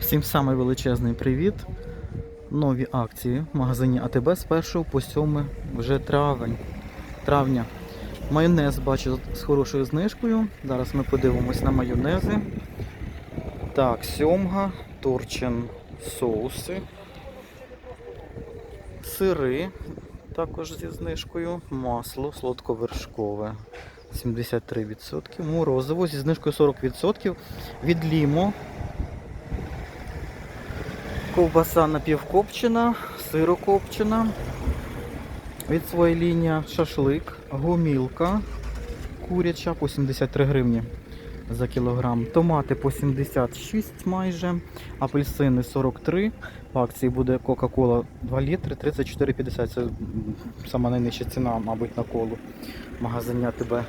Всім самий величезний привіт. Нові акції в магазині АТБ з 1 по 7 вже травень. травня. Майонез бачу з хорошою знижкою. Зараз ми подивимось на майонези. Так, сьомга, торчин соуси, сири також зі знижкою, масло солодковершкове 73%, морозиво зі знижкою 40%, від лімо Ковбаса напівкопчена, сирокопчена. Від своєї лінії шашлик, гомілка куряча по 73 гривні за кілограм. Томати по 76 майже, апельсини 43. В акції буде Кока-Кола 2 літри 34,50. Це сама найнижча ціна, мабуть, на колу в магазині АТБ.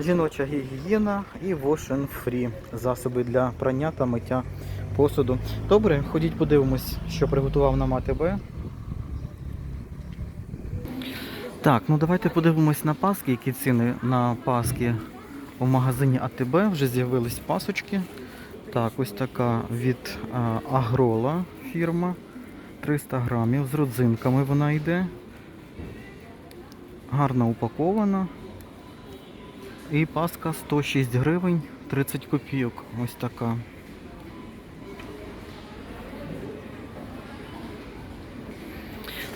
Жіноча гігієна і Wash and Free. Засоби для прання та миття посуду. Добре, ходіть подивимось, що приготував нам АТБ. Так, ну давайте подивимось на паски, які ціни на паски у магазині АТБ. Вже з'явились пасочки. Так, ось така від а, Агрола фірма. 300 грамів з родзинками вона йде. Гарно упакована. І паска 106 гривень 30 копійок. Ось така.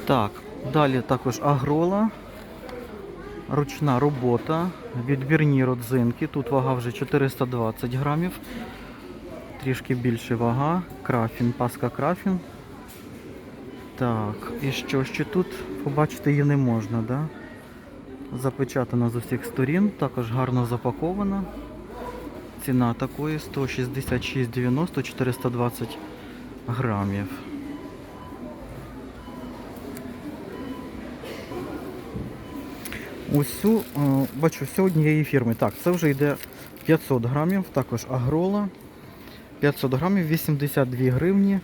Так, далі також агрола. Ручна робота, відбірні родзинки. Тут вага вже 420 грамів. Трішки більше вага. Крафін, паска крафін. Так, і що ще тут? Побачити її не можна, да? Запечатана з усіх сторін, також гарно запакована. Ціна такої 166,90 420 грамів. Усю, е, бачу, все однієї фірми. Так, це вже йде 500 грамів, також агрола. 500 грамів, 82 гривні.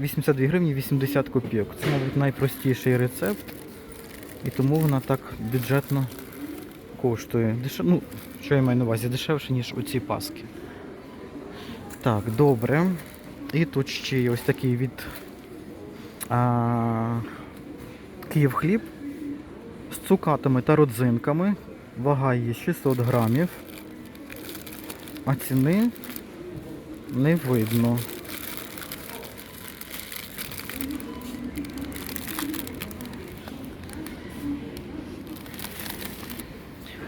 82 гривні 80 копійок. Це, мабуть, найпростіший рецепт. І тому вона так бюджетно коштує. Дешев... Ну, що я маю на увазі, дешевше, ніж оці паски. Так, добре. І тут ще ось такий від а... Київ хліб з цукатами та родзинками. Вага її 600 грамів. А ціни не видно.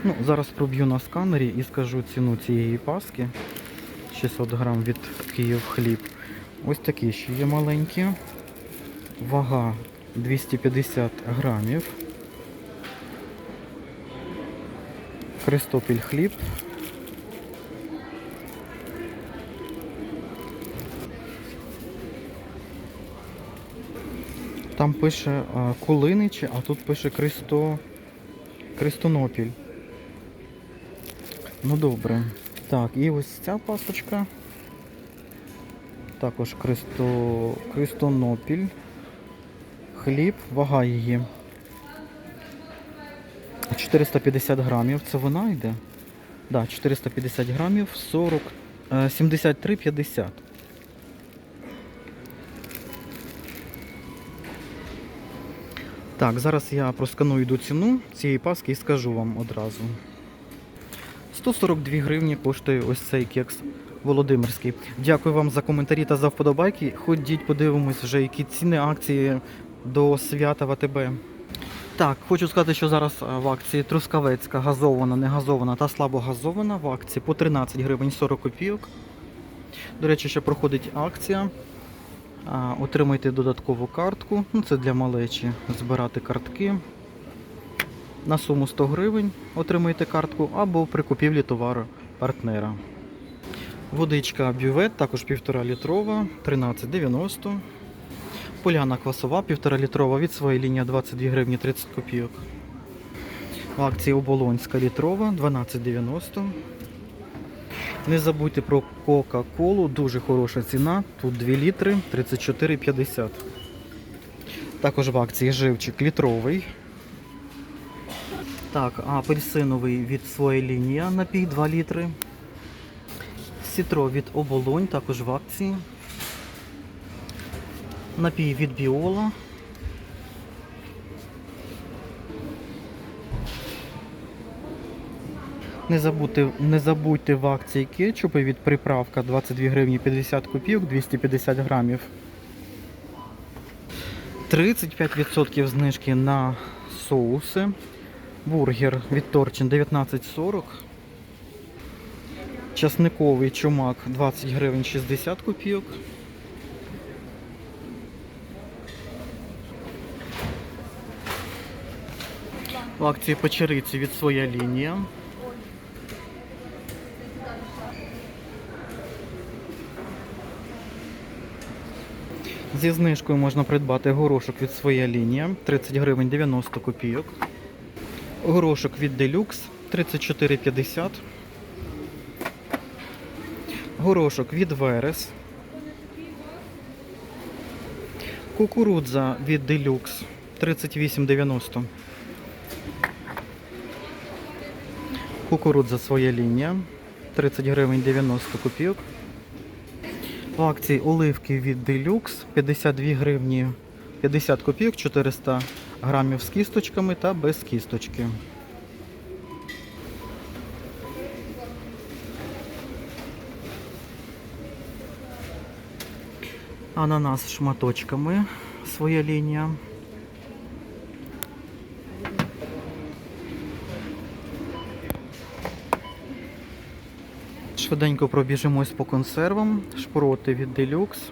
Ну, зараз проб'ю на сканері і скажу ціну цієї паски. 600 грам від Київ хліб. Ось такі ще є маленькі. Вага 250 грамів. Кристопіль хліб. Там пише Кулиничі, а тут пише Кристо... Кристонопіль. Ну добре. Так, і ось ця пасочка. Також Кристо... Кристонопіль. Хліб, вага її. 450 грамів. Це вона йде? Да, 450 грамів, 40, е, 73,50. Так, зараз я просканую до ціну цієї паски і скажу вам одразу. 142 гривні коштує ось цей кекс Володимирський. Дякую вам за коментарі та за вподобайки. Ходіть, подивимось вже, які ціни акції до свята в АТБ. Так, хочу сказати, що зараз е, в акції трускавецька газована, не газована та слабогазована в акції по 13 гривень 40 копійок. До речі, ще проходить акція. Отримайте додаткову картку. Ну, це для малечі збирати картки. На суму 100 гривень отримуєте картку або при купівлі товару партнера. Водичка бювет, також 1,5 літрова, 13,90. Поляна квасова, 1,5 літрова від своєї лінії 22 гривні 30 копійок. В акції оболонська літрова 12,90. Не забудьте про Кока-Колу, дуже хороша ціна. Тут 2 літри 34,50. Також в акції живчик літровий. Так, апельсиновий від своєї лінії напій 2 літри. Сітро від оболонь, також в акції. Напій від біола. Не забудьте, не забудьте в акції кетчупи від приправка 22 гривні 50 копійок, 250 грамів. 35% знижки на соуси. Бургер від Торчин 19,40. Часниковий чумак 20 гривень 60 копійок. В акції печериці від своя лінія. Зі знижкою можна придбати горошок від своя лінія 30 гривень 90 копійок. Горошок від Deluxe 34,50. Горошок від Верес. Кукурудза від Deluxe 38,90. Кукурудза своя лінія 30 гривень 90 копійок. В акції оливки від Deluxe 52 гривні 50 копійок, 400 грамів з кісточками та без кісточки. Ананас шматочками, своя лінія. Швиденько пробіжимось по консервам. Шпроти від Deluxe.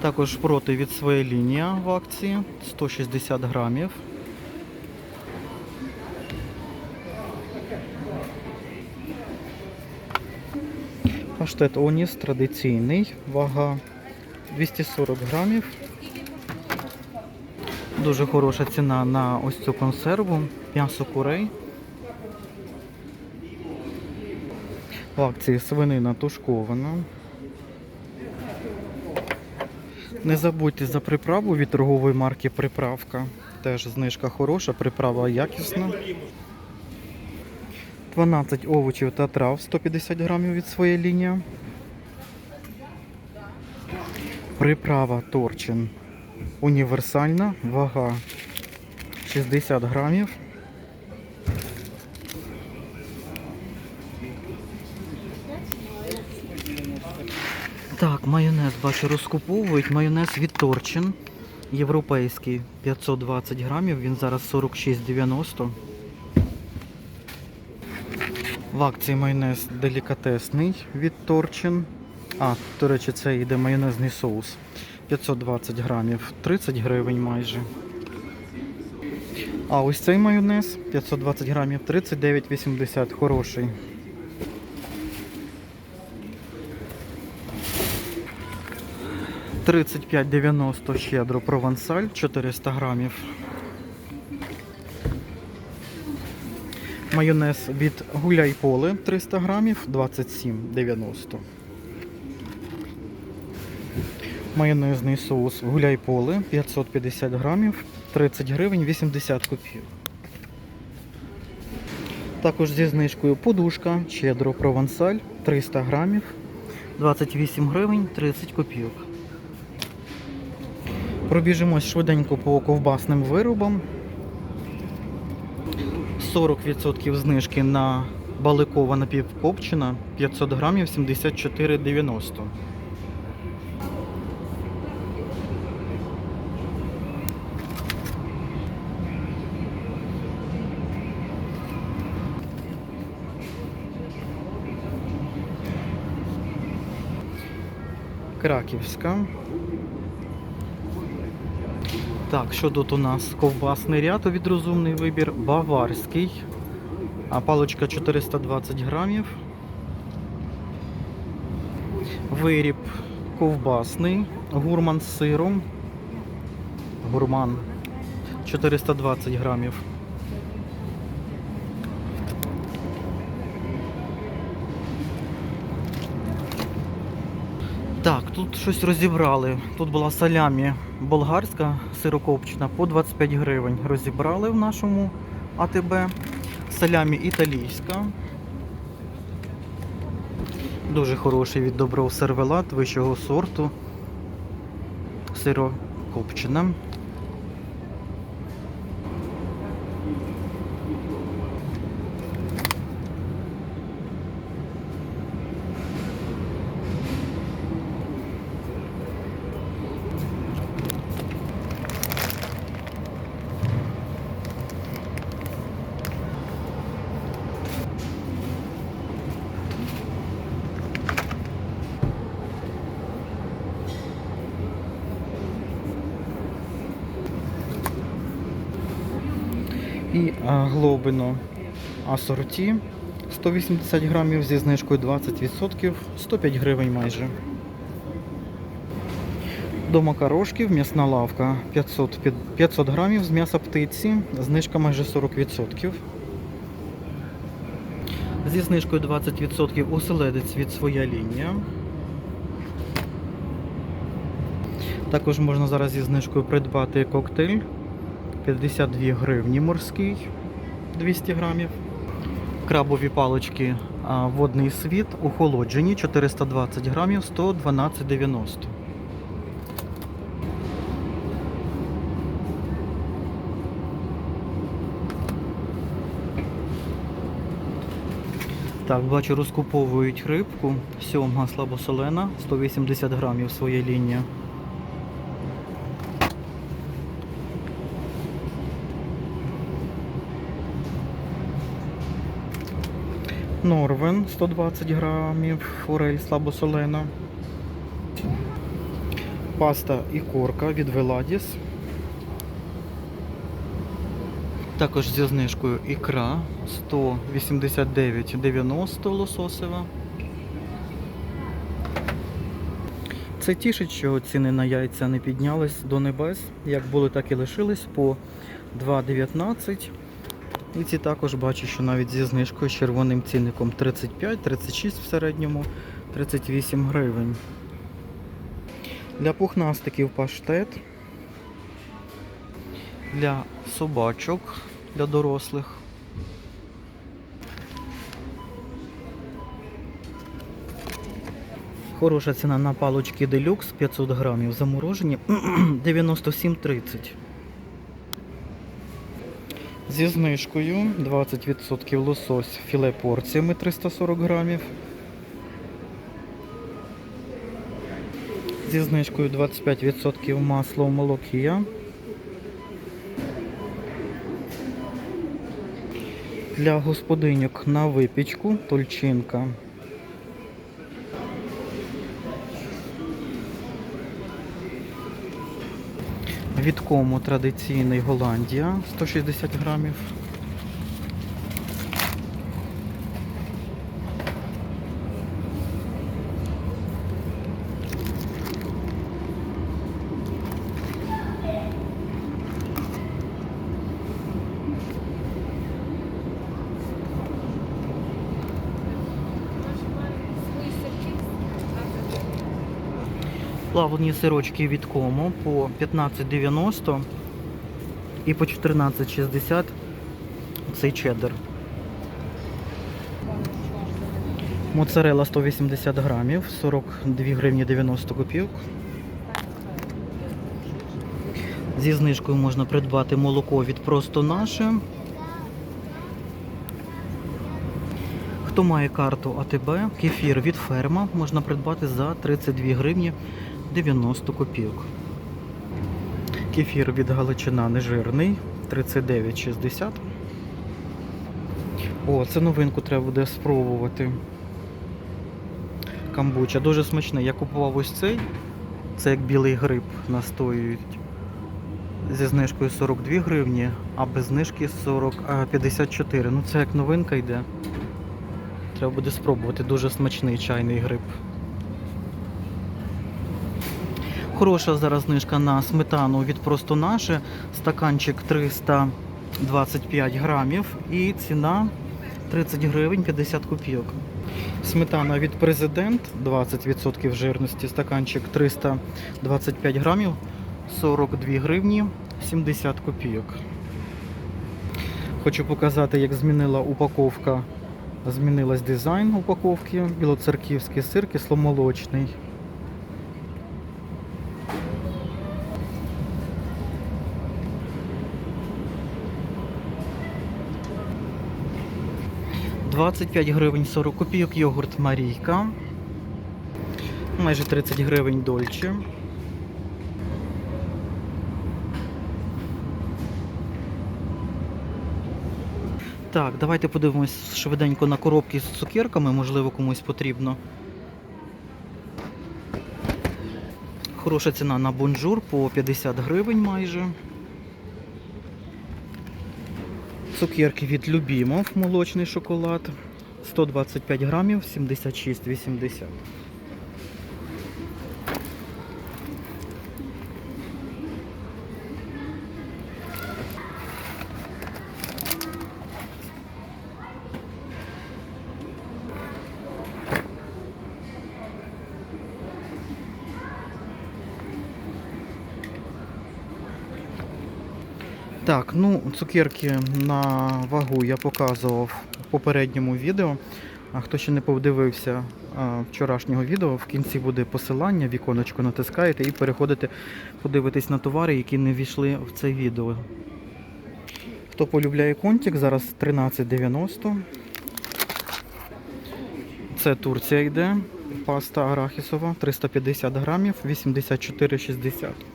Також шпроти від своєї лінії в акції 160 грамів. Паштет Оніс традиційний, вага 240 грамів. Дуже хороша ціна на ось цю консерву. М'ясо курей. В акції свинина тушкована. Не забудьте за приправу від торгової марки Приправка. Теж знижка хороша, приправа якісна. 12 овочів та трав 150 грамів від своєї лінії. Приправа Торчин. Універсальна, вага 60 грамів. Так, майонез бачу розкуповують. Майонез від Торчин. Європейський 520 грамів, він зараз 46,90. В акції майонез делікатесний від Торчин. А, до речі, це йде майонезний соус. 520 грамів, 30 гривень майже. А ось цей майонез 520 грамів, 39,80. Хороший. Тридцять п'ять дев'яносто щедро провансаль 400 грамів. Майонез від гуляй поле 300 грамів 27,90. Майонезний соус гуляй поле 550 грамів 30 гривень 80 копійок. Також зі знижкою подушка щедро провансаль 300 грамів 28 гривень 30 копійок. Пробіжимось швиденько по ковбасним виробам. 40% знижки на баликова напівкопчена 500 грамів 74,90. Краківська. Так, що тут у нас? Ковбасний ряд від розумний вибір, баварський. А палочка 420 грамів. Виріб ковбасний, гурман з сиром. Гурман 420 грамів. Так, тут щось розібрали. Тут була салямі болгарська сирокопчена по 25 гривень. Розібрали в нашому АТБ. Салямі італійська. Дуже хороший від добров сервелат вищого сорту. Сирокопчена І глобино асорті 180 грамів зі знижкою 20%, 105 гривень майже. До макарошків м'ясна лавка 500, 500 грамів з м'яса птиці, знижка майже 40%. Зі знижкою 20% оселедець від своя лінія. Також можна зараз зі знижкою придбати коктейль 52 гривні морський 200 грамів. Крабові палички водний світ охолоджені 420 грамів 112,90. Так, бачу, розкуповують рибку. Сьомга слабосолена, 180 грамів своя лінія. Норвен 120 грамів, форель слабосолена. Паста і корка від Веладіс. Також зі знижкою ікра 189,90 лососева. Це тішить, що ціни на яйця не піднялись до небес. Як були, так і лишились по 2,19. І ці також бачу, що навіть зі знижкою червоним цінником 35-36 в середньому 38 гривень. Для пухнастиків паштет. Для собачок, для дорослих. Хороша ціна на палочки делюкс 500 грамів заморожені 97,30. Зі знижкою 20% лосось філе порціями 340 грамів. Зі знижкою 25% масло молокія. Для господиньок на випічку тольчинка. Від кому традиційний Голландія 160 грамів. Плавлені сирочки від кому по 15,90 і по 14,60 цей чеддер. Моцарела 180 грамів, 42 гривні 90 копійок. Зі знижкою можна придбати молоко від просто наше. Хто має карту АТБ, кефір від ферма можна придбати за 32 гривні 90 копійок. Кефір від Галичина нежирний 39,60. О, це новинку треба буде спробувати. Камбуча. Дуже смачний. Я купував ось цей. Це як білий гриб настоюють. Зі знижкою 42 гривні, а без знижки 40, 54. Ну це як новинка йде. Треба буде спробувати. Дуже смачний чайний гриб. Хороша зараз знижка на сметану від просто наше. Стаканчик 325 грамів і ціна 30 гривень 50 копійок. Сметана від президент 20% жирності, стаканчик 325 грамів, 42 гривні 70 копійок. Хочу показати, як змінила упаковка Змінилась дизайн упаковки, білоцерківський сир, кисломолочний. Двадцять п'ять гривень 40 копійок йогурт Марійка. Майже 30 гривень дольче. Так, давайте подивимось швиденько на коробки з цукерками, можливо, комусь потрібно. Хороша ціна на бонжур по 50 гривень майже. Цукерки від Любімов, молочний шоколад. 125 грамів, 76,80. Так, ну цукерки на вагу я показував в попередньому відео. А хто ще не подивився вчорашнього відео, в кінці буде посилання, віконечко натискаєте і переходите подивитись на товари, які не війшли в це відео. Хто полюбляє контик, зараз 13,90. Це Турція йде. Паста арахісова 350 грамів, 84,60.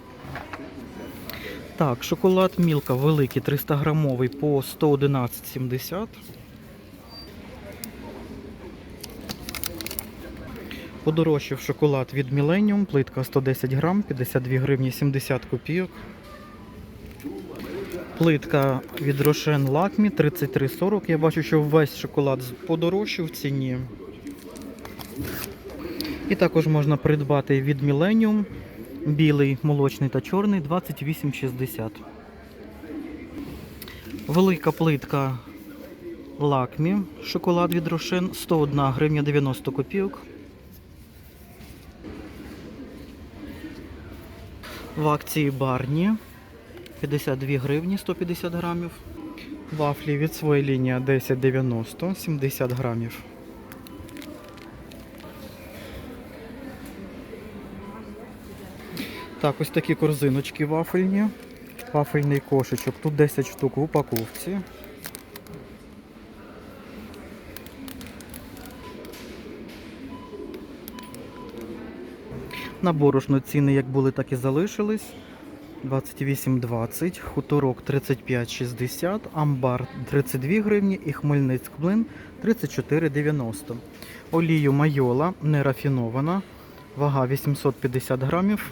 Так, шоколад Мілка великий 300 грамовий по 111,70. Подорожчав шоколад від Millennium, плитка 110 грам, 52 гривні 70 копійок. Плитка від Рошен Лакмі 33,40. Я бачу, що весь шоколад подорожчав в ціні. І також можна придбати від Millennium білий, молочний та чорний 28,60. Велика плитка лакмі, шоколад від Рошен 101 гривня 90 копійок. В акції Барні 52 гривні 150 грамів. Вафлі від своєї лінії 10,90 70 грамів. Так, ось такі корзиночки вафельні. Вафельний кошечок. Тут 10 штук в упаковці. На борошно ціни як були, так і залишились. 28,20, хуторок 35,60, амбар 32 гривні і хмельницьк блин 34,90. Олію майола нерафінована, вага 850 грамів,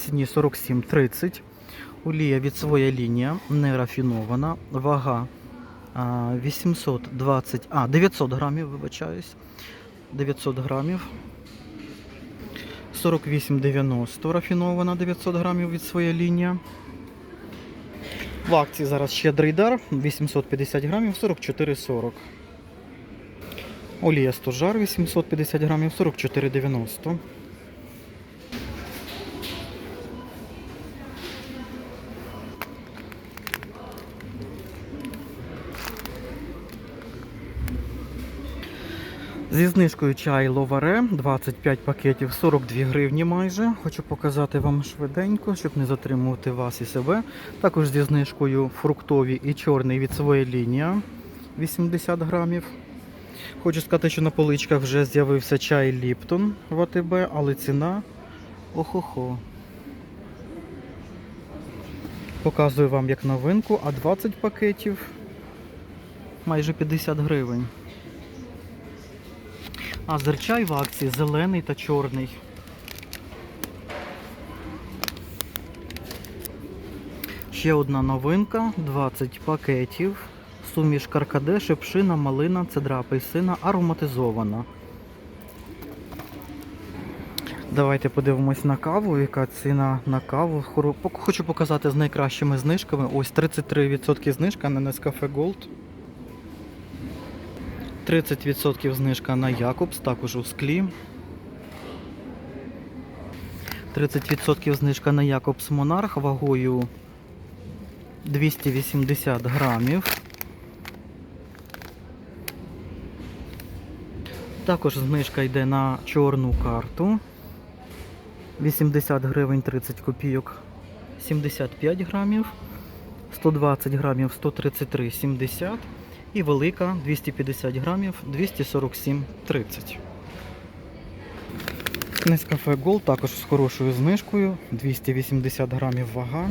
ціні 47,30. Олія від своя лінія нерафінована, вага 820, а 900 грамів, вибачаюсь. 900 грамів. 48,90 рафінована 900 грамів від своя лінія. В акції зараз щедрий дар 850 грамів 44,40. Олія стожар 850 грамів 44,90. Зі знижкою чай Ловаре 25 пакетів 42 гривні майже. Хочу показати вам швиденько, щоб не затримувати вас і себе. Також зі знижкою фруктові і чорний від своєї лінія 80 грамів. Хочу сказати, що на поличках вже з'явився чай Ліптон в АТБ, але ціна охо-хо. Показую вам як новинку, а 20 пакетів майже 50 гривень. А зерчай в акції зелений та чорний. Ще одна новинка, 20 пакетів. Суміш каркаде, шипшина, малина, цедра апельсина, ароматизована. Давайте подивимось на каву, яка ціна на каву. Хочу показати з найкращими знижками. Ось 33% знижка на Nescafe Gold. 30% знижка на Якобс, також у склі. 30% знижка на Якобс Монарх вагою 280 грамів. Також знижка йде на чорну карту. 80 гривень 30 копійок 75 грамів, 120 грамів 133,70 і велика 250 грамів 247,30. Нескафе Gold також з хорошою знижкою 280 грамів вага.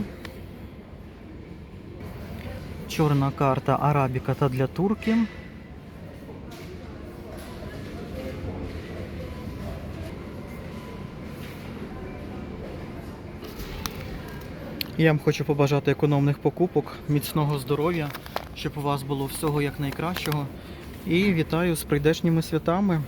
Чорна карта Арабіка та для турки. Я вам хочу побажати економних покупок, міцного здоров'я, щоб у вас було всього як найкращого. І вітаю з прийдешніми святами.